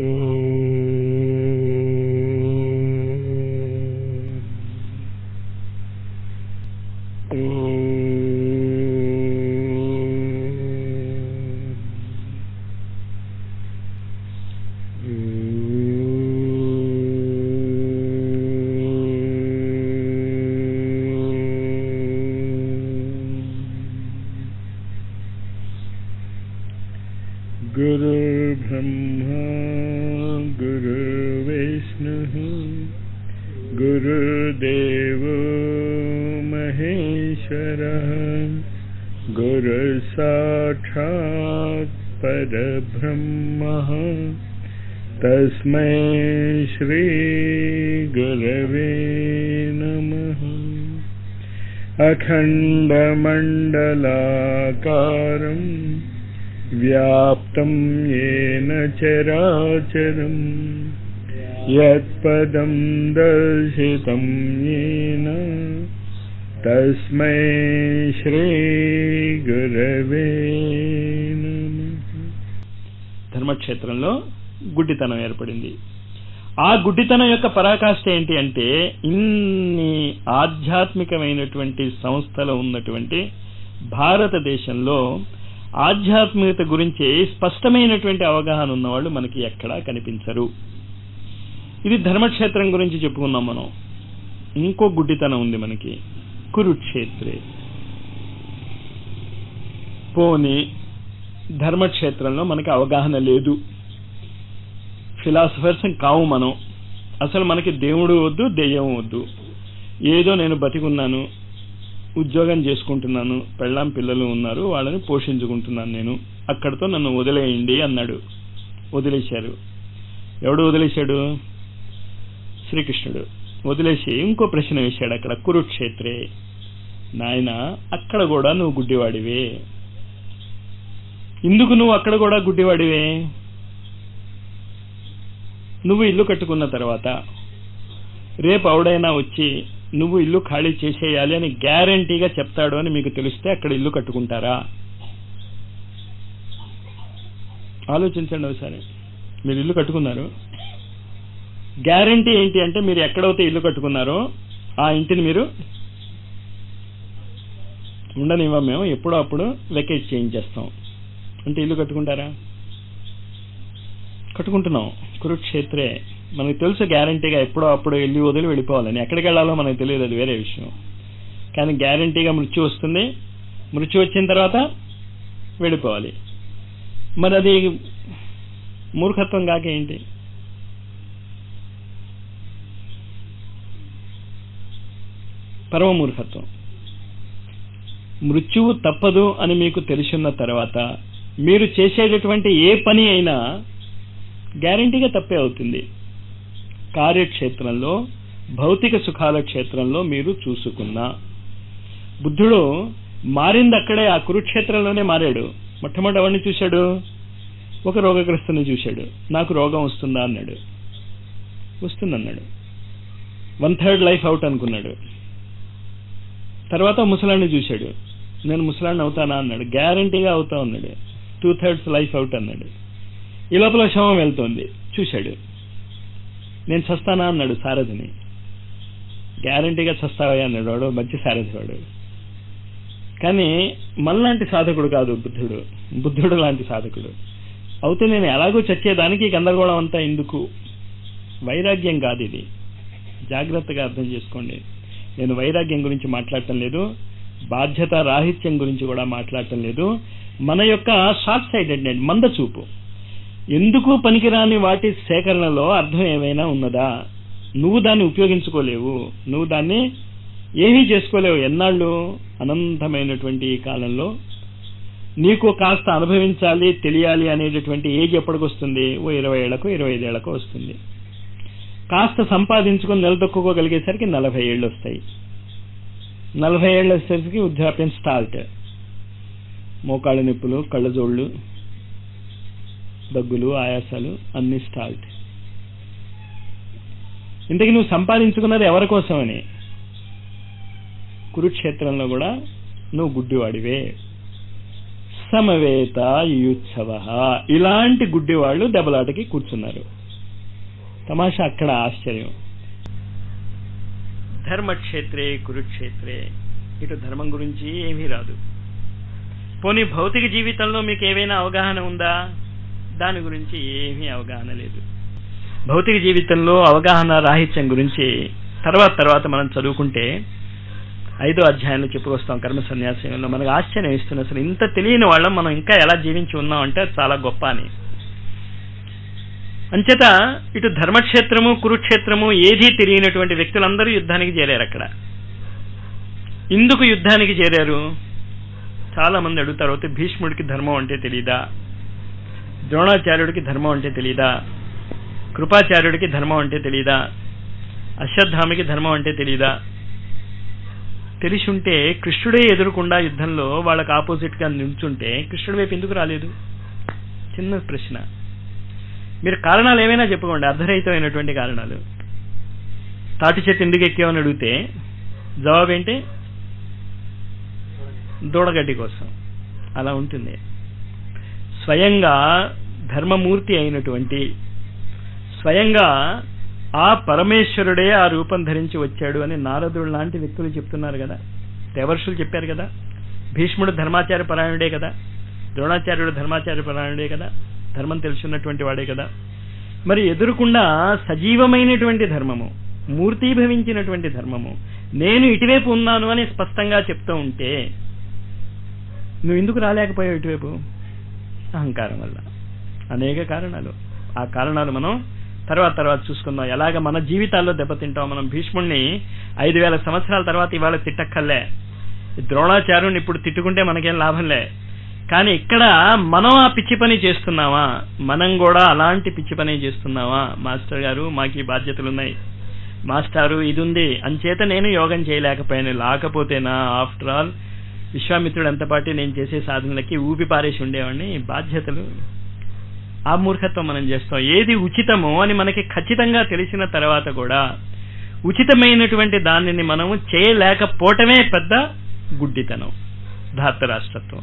eh, गुरुसाक्षात् परब्रह्मः। तस्मै श्रीगुरवे नमः। अखण्डमण्डलाकारम् व्याप्तं येन चराचरम् यत्पदं दर्शितं येन तस्मै श्रीगुरवे नमः ధర్మక్షేత్రంలో గుడ్డితనం ఏర్పడింది ఆ గుడ్డితనం యొక్క పరాకాష్ఠ ఏంటి అంటే ఇన్ని ఆధ్యాత్మికమైనటువంటి సంస్థలు ఉన్నటువంటి భారతదేశంలో ఆధ్యాత్మికత గురించి స్పష్టమైనటువంటి అవగాహన ఉన్నవాళ్ళు మనకి ఎక్కడా కనిపించరు ఇది ధర్మక్షేత్రం గురించి చెప్పుకున్నాం మనం ఇంకో గుడ్డితనం ఉంది మనకి కురుక్షేత్రే. పోనీ ధర్మక్షేత్రంలో మనకి అవగాహన లేదు. ఫిలాసఫర్స్ కావు మనం. అసలు మనకి దేవుడు వద్దు దెయ్యం వద్దు. ఏదో నేను బతికున్నాను ఉద్యోగం చేసుకుంటున్నాను పెళ్ళాం పిల్లలు ఉన్నారు వాళ్ళని పోషించుకుంటున్నాను నేను. అక్కడితో నన్ను వదిలేయండి అన్నాడు. వదిలేశారు. ఎవడు వదిలేశాడు? శ్రీకృష్ణుడు. వదిలేసి ఇంకో ప్రశ్న వేశాడు అక్కడ కురుక్షేత్రే. నాయన అక్కడ కూడా నువ్వు గుడ్డివాడివే. ఇందుకు నువ్వు అక్కడ కూడా గుడ్డివాడివే. నువ్వు ఇల్లు కట్టుకున్న తర్వాత రేపు ఎవడైనా వచ్చి నువ్వు ఇల్లు ఖాళీ చేసేయాలి అని గ్యారంటీగా చెప్తాడు అని మీకు తెలిస్తే అక్కడ ఇల్లు కట్టుకుంటారా? ఆలోచించండి ఒకసారి. మీరు ఇల్లు కట్టుకున్నారు. గ్యారంటీ ఏంటి అంటే మీరు ఎక్కడైతే ఇల్లు కట్టుకున్నారో ఆ ఇంటిని మీరు ఉండనివ్వం మేము ఎప్పుడో అప్పుడు వెకేట్ చేయించేస్తాం అంటే ఇల్లు కట్టుకుంటారా? కట్టుకుంటున్నాం. కురుక్షేత్రే. మనకు తెలుసు గ్యారంటీగా ఎప్పుడో అప్పుడు వెళ్ళి వదిలి వెళ్ళిపోవాలని. ఎక్కడికి వెళ్ళాలో మనకు తెలియదు అది వేరే విషయం. కానీ గ్యారంటీగా మృత్యు వస్తుంది. మృత్యు వచ్చిన తర్వాత వెళ్ళిపోవాలి. మరి అది మూర్ఖత్వం కాక ఏంటి? పరమ మూర్ఖత్వం. మృత్యువు తప్పదు అని మీకు తెలిసిన తర్వాత మీరు చేసేటటువంటి ఏ పని అయినా గ్యారంటీగా తప్పే అవుతుంది. కార్యక్షేత్రంలో భౌతిక సుఖాల క్షేత్రంలో మీరు చూసుకున్నా. బుద్ధుడు మారింది అక్కడే ఆ కురుక్షేత్రంలోనే మారాడు. మొట్టమొదటి ఎవరిని చూశాడు? ఒక రోగగ్రస్తుని చూశాడు. నాకు రోగం వస్తుందా అన్నాడు. వస్తుందన్నాడు. వన్ థర్డ్ లైఫ్ అవుట్ అనుకున్నాడు. తర్వాత ముసలాన్ని చూశాడు. నేను ముసలాన్ని అవుతానా అన్నాడు. గ్యారంటీగా అవుతా ఉన్నాడు. టూ థర్డ్స్ లైఫ్ అవుట్ అన్నాడు. ఈ లోపల శవం వెళ్తోంది. చూశాడు. నేను చస్తానా అన్నాడు సారథిని. గ్యారంటీగా చస్తావా అన్నాడు వాడు మంచి సారథి వాడు. కానీ మనలాంటి సాధకుడు కాదు బుద్ధుడు. బుద్ధుడు లాంటి సాధకుడు. అయితే నేను ఎలాగో చచ్చేదానికి గందరగోళం అంతా ఎందుకు? వైరాగ్యం కాదు ఇది. జాగ్రత్తగా అర్థం చేసుకోండి. నేను వైరాగ్యం గురించి మాట్లాడటం లేదు. బాధ్యత రాహిత్యం గురించి కూడా మాట్లాడటం లేదు. మన యొక్క షార్ట్ సైడెడ్ మంద చూపు. ఎందుకు పనికిరాని వాటి సేకరణలో అర్థం ఏమైనా ఉన్నదా? నువ్వు దాన్ని ఉపయోగించుకోలేవు. నువ్వు దాన్ని ఏమీ చేసుకోలేవు. ఎన్నాళ్ళు? అనంతమైనటువంటి ఈ కాలంలో. నీకు కాస్త అనుభవించాలి తెలియాలి అనేటటువంటి ఏజ్ ఎప్పటికొస్తుంది ఓ ఇరవై ఏళ్ళకు ఇరవై ఐదేళ్ళకు వస్తుంది. కాస్త సంపాదించుకొని నిలదొక్కుకోగలిగేసరికి నలభై ఏళ్ళు వస్తాయి. నలభై ఏళ్ళ వచ్చేసరికి వృద్ధాప్యం స్టార్ట్. మోకాళ్ళ నొప్పులు కళ్ళజోళ్ళు దగ్గులు ఆయాసాలు అన్ని స్టార్ట్. ఇంతకీ నువ్వు సంపాదించుకున్నది ఎవరి కోసమని? కురుక్షేత్రంలో కూడా నువ్వు గుడ్డివాడివే. సమవేత యుత్సవ ఇలాంటి గుడ్డి వాళ్ళు దెబ్బలాటకి కూర్చున్నారు. తమాషా అక్కడ ఆశ్చర్యం. ధర్మక్షేత్రే కురుక్షేత్రే. ఇటు ధర్మం గురించి ఏమీ రాదు. పోనీ భౌతిక జీవితంలో మీకు ఏవైనా అవగాహన ఉందా? దాని గురించి ఏమీ అవగాహన లేదు. భౌతిక జీవితంలో అవగాహన రాహిత్యం గురించి తర్వాత తర్వాత మనం చదువుకుంటే ఐదో అధ్యాయంలో చెప్పుకొస్తాం కర్మ సన్యాసంలో. మనకు ఆశ్చర్యం ఇస్తుంది అసలు ఇంత తెలియని వాళ్ళం మనం ఇంకా ఎలా జీవించి ఉన్నాం అంటే చాలా గొప్ప అని. అంచేత ఇటు ధర్మక్షేత్రము కురుక్షేత్రము ఏదీ తెలియనటువంటి వ్యక్తులందరూ యుద్ధానికి చేరారు అక్కడ. ఎందుకు యుద్ధానికి చేరారు. చాలా మంది అడుగుతారు అయితే భీష్ముడికి ధర్మం అంటే తెలీదా? ద్రోణాచార్యుడికి ధర్మం అంటే తెలీదా? కృపాచార్యుడికి ధర్మం అంటే తెలీదా? అశ్వత్థామికి ధర్మం అంటే తెలీదా? తెలిసుంటే కృష్ణుడే ఎదురుకుండా యుద్ధంలో వాళ్ళకి ఆపోజిట్గా నిల్చుంటే కృష్ణుడి వైపు ఎందుకు రాలేదు? చిన్న ప్రశ్న. మీరు కారణాలు ఏమైనా చెప్పుకోండి అర్ధరహితమైనటువంటి కారణాలు. తాటి చెట్టు ఎందుకు ఎక్కామని అడిగితే జవాబు ఏంటి? దూడగడ్డి కోసం. అలా ఉంటుంది. స్వయంగా ధర్మమూర్తి అయినటువంటి స్వయంగా ఆ పరమేశ్వరుడే ఆ రూపం ధరించి వచ్చాడు అని నారదుడు లాంటి వ్యక్తులు చెప్తున్నారు కదా. దేవర్షులు చెప్పారు కదా. భీష్ముడు ధర్మాచార్య పరాయణుడే కదా. ద్రోణాచార్యుడు ధర్మాచార్య పరాయణుడే కదా. ధర్మం తెలుసున్నటువంటి వాడే కదా. మరి ఎదురుకుండా సజీవమైనటువంటి ధర్మము మూర్తీభవించినటువంటి ధర్మము నేను ఇటువైపు ఉన్నాను అని స్పష్టంగా చెప్తూ ఉంటే నువ్వు ఎందుకు రాలేకపోయావు ఇటువైపు? అహంకారం వల్ల. అనేక కారణాలు. ఆ కారణాలు మనం తర్వాత తర్వాత చూసుకుందాం. ఎలాగ మన జీవితాల్లో దెబ్బతింటాం. మనం భీష్ముణ్ణి ఐదు వేల సంవత్సరాల తర్వాత ఇవాళ తిట్టక్కర్లే. ద్రోణాచార్యుని ఇప్పుడు తిట్టుకుంటే మనకేం లాభంలే కానీ ఇక్కడ మనం ఆ పిచ్చి పని చేస్తున్నావా మనం కూడా అలాంటి పిచ్చి పని చేస్తున్నావా మాస్టర్ గారు మాకు ఈ బాధ్యతలు ఉన్నాయి. మాస్టారు ఇది ఉంది అంచేత నేను యోగం చేయలేకపోయాను. లేకపోతేనా ఆఫ్టర్ ఆల్ విశ్వామిత్రుడు ఎంతపాటి నేను చేసే సాధనలకి ఊపి పారేసి ఉండేవాడిని. బాధ్యతలు ఆ మూర్ఖత్వం మనం చేస్తాం. ఏది ఉచితమో అని మనకి ఖచ్చితంగా తెలిసిన తర్వాత కూడా ఉచితమైనటువంటి దానిని మనము చేయలేకపోవటమే పెద్ద గుడ్డితనం. ధాతరాష్ట్రత్వం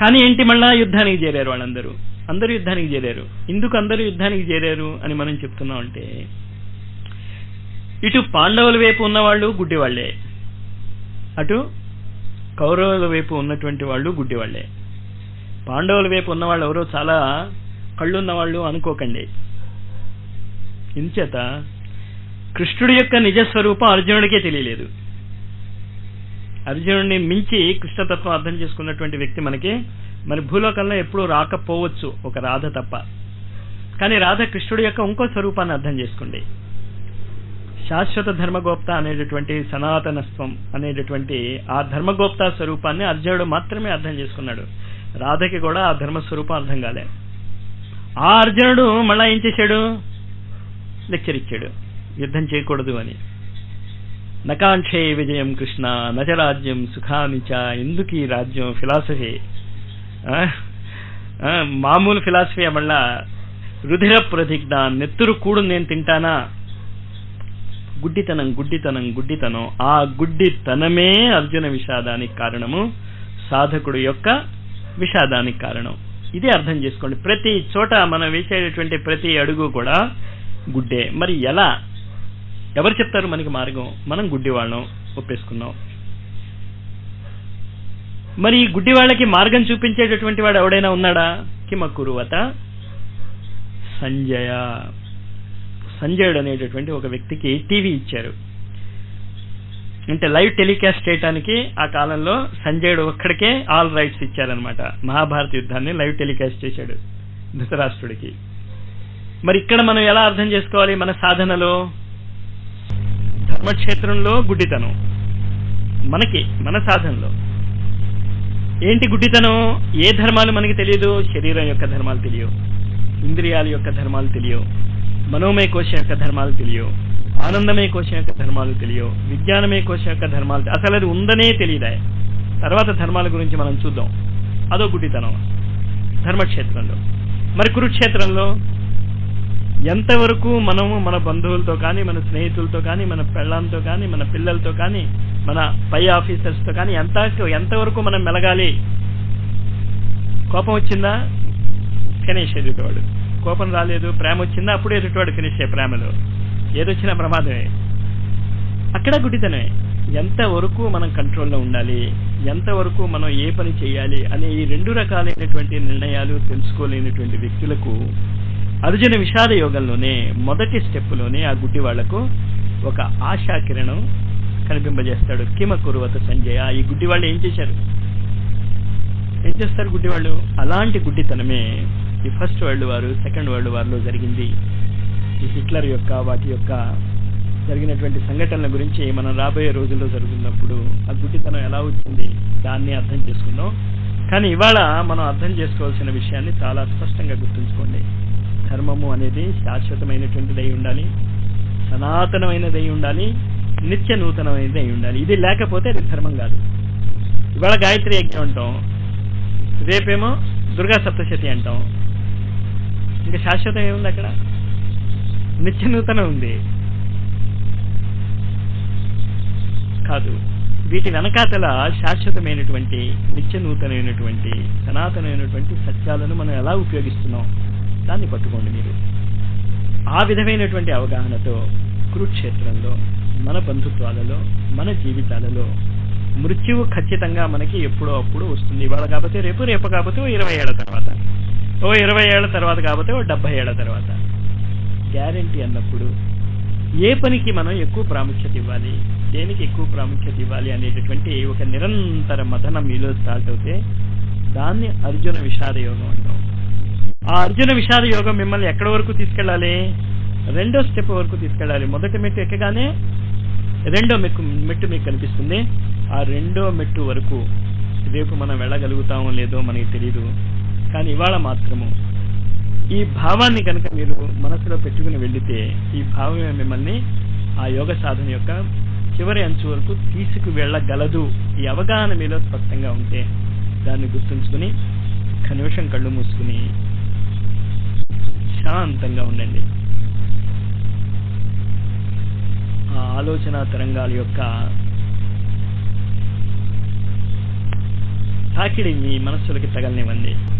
కానీ ఏంటి మళ్ళా యుద్ధానికి చేరారు వాళ్ళందరూ? అందరూ యుద్ధానికి చేరారు. ఎందుకు అందరూ యుద్ధానికి చేరారు అని మనం చెప్తున్నాం అంటే ఇటు పాండవుల వైపు ఉన్నవాళ్ళు గుడ్డివాళ్ళే. అటు కౌరవుల వైపు ఉన్నటువంటి వాళ్ళు గుడ్డివాళ్ళే. పాండవుల వైపు ఉన్నవాళ్ళు ఎవరో చాలా కళ్ళున్న వాళ్ళు అనుకోకండి. ఇంచేత కృష్ణుడి యొక్క నిజస్వరూపం అర్జునుడికే తెలియలేదు. అర్జునుడిని మించి కృష్ణతత్వం అర్థం చేసుకున్నటువంటి వ్యక్తి మనకి. మరి భూలోకంలో ఎప్పుడూ రాకపోవచ్చు ఒక రాధ తప్ప. కానీ రాధ కృష్ణుడి యొక్క ఇంకో స్వరూపాన్ని అర్థం చేసుకోండి. శాశ్వత ధర్మగోప్త అనేటటువంటి సనాతనత్వం అనేటటువంటి ఆ ధర్మగోప్త స్వరూపాన్ని అర్జునుడు మాత్రమే అర్థం చేసుకున్నాడు. రాధకి కూడా ఆ ధర్మ స్వరూపం అర్థం కాలే. ఆ అర్జునుడు మళ్ళా ఏం చేశాడు? లెక్చర్ ఇచ్చాడు. యుద్ధం చేయకూడదు అని. నకాంక్షే విజయం కృష్ణ నచరాజ్యం సుఖానిచ ఎందుకు ఈ రాజ్యం ఫిలాసఫీ? మామూలు ఫిలాసఫీ మళ్ళా. రుధిర ప్రతిజ్ఞ నెత్తురు కూడు నేను తింటానా? గుడ్డితనం గుడ్డితనం గుడ్డితనం. ఆ గుడ్డితనమే అర్జున విషాదానికి కారణము సాధకుడు యొక్క విషాదానికి కారణం. ఇది అర్థం చేసుకోండి. ప్రతి చోట మనం వేసేటటువంటి ప్రతి అడుగు కూడా గుడ్డే. మరి ఎలా? ఎవరు చెప్తారు మనకి మార్గం? మనం గుడ్డివాళ్ళం ఒప్పేసుకున్నాం మరి ఈ గుడ్డి వాళ్ళకి మార్గం చూపించేటటువంటి వాడు ఎవడైనా ఉన్నాడా? కిమకురువత సంజయ. సంజయుడు అనేటటువంటి ఒక వ్యక్తికి టీవీ ఇచ్చారు. అంటే లైవ్ టెలికాస్ట్ చేయడానికి ఆ కాలంలో సంజయుడు ఒక్కడికే ఆల్ రైట్స్ ఇచ్చారనమాట మహాభారత యుద్ధాన్ని లైవ్ టెలికాస్ట్ చేశాడు ధృతరాష్ట్రుడికి. మరి ఇక్కడ మనం ఎలా అర్థం చేసుకోవాలి మన సాధనలో? కర్మక్షేత్రంలో గుడ్డితనం. మనకి మన సాధనలో. ఏంటి గుడ్డితనం? ఏ ధర్మాలు మనకి తెలియదు? శరీరం యొక్క ధర్మాలు తెలియవు. ఇంద్రియాల యొక్క ధర్మాలు తెలియవు. మనోమయ కోశం యొక్క ధర్మాలు తెలియవు. ఆనందమయ కోశం యొక్క ధర్మాలు తెలియవు. విజ్ఞానమయ కోశం యొక్క ధర్మాలు అసలు అది ఉందనే తెలియదా? తర్వాత ధర్మాల గురించి మనం చూద్దాం. అదో గుడ్డితనం. ధర్మక్షేత్రంలో. మరి కురుక్షేత్రంలో? ఎంతవరకు మనము మన బంధువులతో కానీ మన స్నేహితులతో కానీ మన పెళ్ళాంతో కానీ మన పిల్లలతో కానీ మన పై ఆఫీసర్స్తో కానీ ఎంత ఎంతవరకు మనం మెలగాలి? కోపం వచ్చిందా? ఫినిష్ ఎదుటివాడు కోపం రాలేదు ప్రేమ వచ్చిందా? అప్పుడు ఎదుటివాడు ఫినిష్ అయ్యే ప్రేమలో. ఏదొచ్చినా ప్రమాదమే. అక్కడ గుడితనమే. ఎంతవరకు మనం కంట్రోల్లో ఉండాలి? ఎంతవరకు మనం ఏ పని చేయాలి? అనే ఈ రెండు రకాలైనటువంటి నిర్ణయాలు తెలుసుకోలేనటువంటి వ్యక్తులకు అర్జున విషాద యోగంలోనే మొదటి స్టెప్లోనే ఆ గుడ్డి వాళ్ళకు ఒక ఆశా కిరణం కనిపింపజేస్తాడు. కిమ కురువత సంజయ. ఈ గుడ్డి వాళ్ళు ఏం చేశారు? ఏం చేస్తారు గుడ్డి వాళ్ళు? అలాంటి గుడ్డితనమే ఈ first world war second world వార్లో జరిగింది. ఈ హిట్లర్ యొక్క వాటి యొక్క జరిగినటువంటి సంఘటనల గురించి మనం రాబోయే రోజుల్లో జరుగుతున్నప్పుడు ఆ గుడ్డితనం ఎలా వచ్చింది దాన్ని అర్థం చేసుకుందాం. కానీ ఇవాళ మనం అర్థం చేసుకోవాల్సిన విషయాన్ని చాలా స్పష్టంగా గుర్తుంచుకోండి. ధర్మము అనేది శాశ్వతమైనటువంటి దై ఉండాలి సనాతనమైనదై ఉండాలి. నిత్య నూతనమైనది అయి ఉండాలి. ఇది లేకపోతే అది ధర్మం కాదు. ఇవాళ గాయత్రి యజ్ఞం అంటాం. రేపేమో దుర్గా సప్తశతి అంటాం. ఇంకా శాశ్వతం ఏముంది అక్కడ? నిత్య నూతనం ఉంది. కాదు. వీటి వెనకాతల శాశ్వతమైనటువంటి నిత్య నూతనమైనటువంటి సనాతనమైనటువంటి సత్యాలను మనం ఎలా ఉపయోగిస్తున్నాం? దాన్ని పట్టుకోండి మీరు. ఆ విధమైనటువంటి అవగాహనతో కురుక్షేత్రంలో మన బంధుత్వాలలో మన జీవితాలలో మృత్యువు ఖచ్చితంగా మనకి ఎప్పుడో అప్పుడు వస్తుంది. ఇవాళ కాకపోతే రేపు రేపు కాకపోతే ఓ ఇరవై ఏళ్ళ తర్వాత. ఓ ఇరవై ఏళ్ళ తర్వాత కాకపోతే ఓ డెబ్బై ఏళ్ళ తర్వాత. గ్యారంటీ అన్నప్పుడు ఏ పనికి మనం ఎక్కువ ప్రాముఖ్యత ఇవ్వాలి? దేనికి ఎక్కువ ప్రాముఖ్యత ఇవ్వాలి అనేటటువంటి ఒక నిరంతర మథనం మీలో స్టార్ట్ అవుతే దాన్ని అర్జున విషాద యోగం అంటాం ఆ అర్జున విషాద యోగం మిమ్మల్ని ఎక్కడ వరకు తీసుకెళ్ళాలి? రెండో స్టెప్ వరకు తీసుకెళ్ళాలి. మొదటి మెట్టు ఎక్కగానే రెండో మెక్కు మెట్టు మీకు కనిపిస్తుంది. ఆ రెండో మెట్టు వరకు రేపు మనం వెళ్ళగలుగుతామో లేదో మనకి తెలియదు కానీ ఇవాళ మాత్రము ఈ భావాన్ని కనుక మీరు మనసులో పెట్టుకుని వెళితే ఈ భావమే మిమ్మల్ని ఆ యోగ సాధన యొక్క చివరి అంచు వరకు తీసుకు వెళ్ళగలదు ఈ అవగాహన మీలో స్పష్టంగా ఉంటే దాన్ని గుర్తుంచుకుని ఒక్క నిమిషం కళ్ళు మూసుకుని శాంతంగా ఉండండి. ఆ ఆలోచన తరంగాల యొక్క తాకిడి మీ మనస్సులకి తగలనివ్వండి.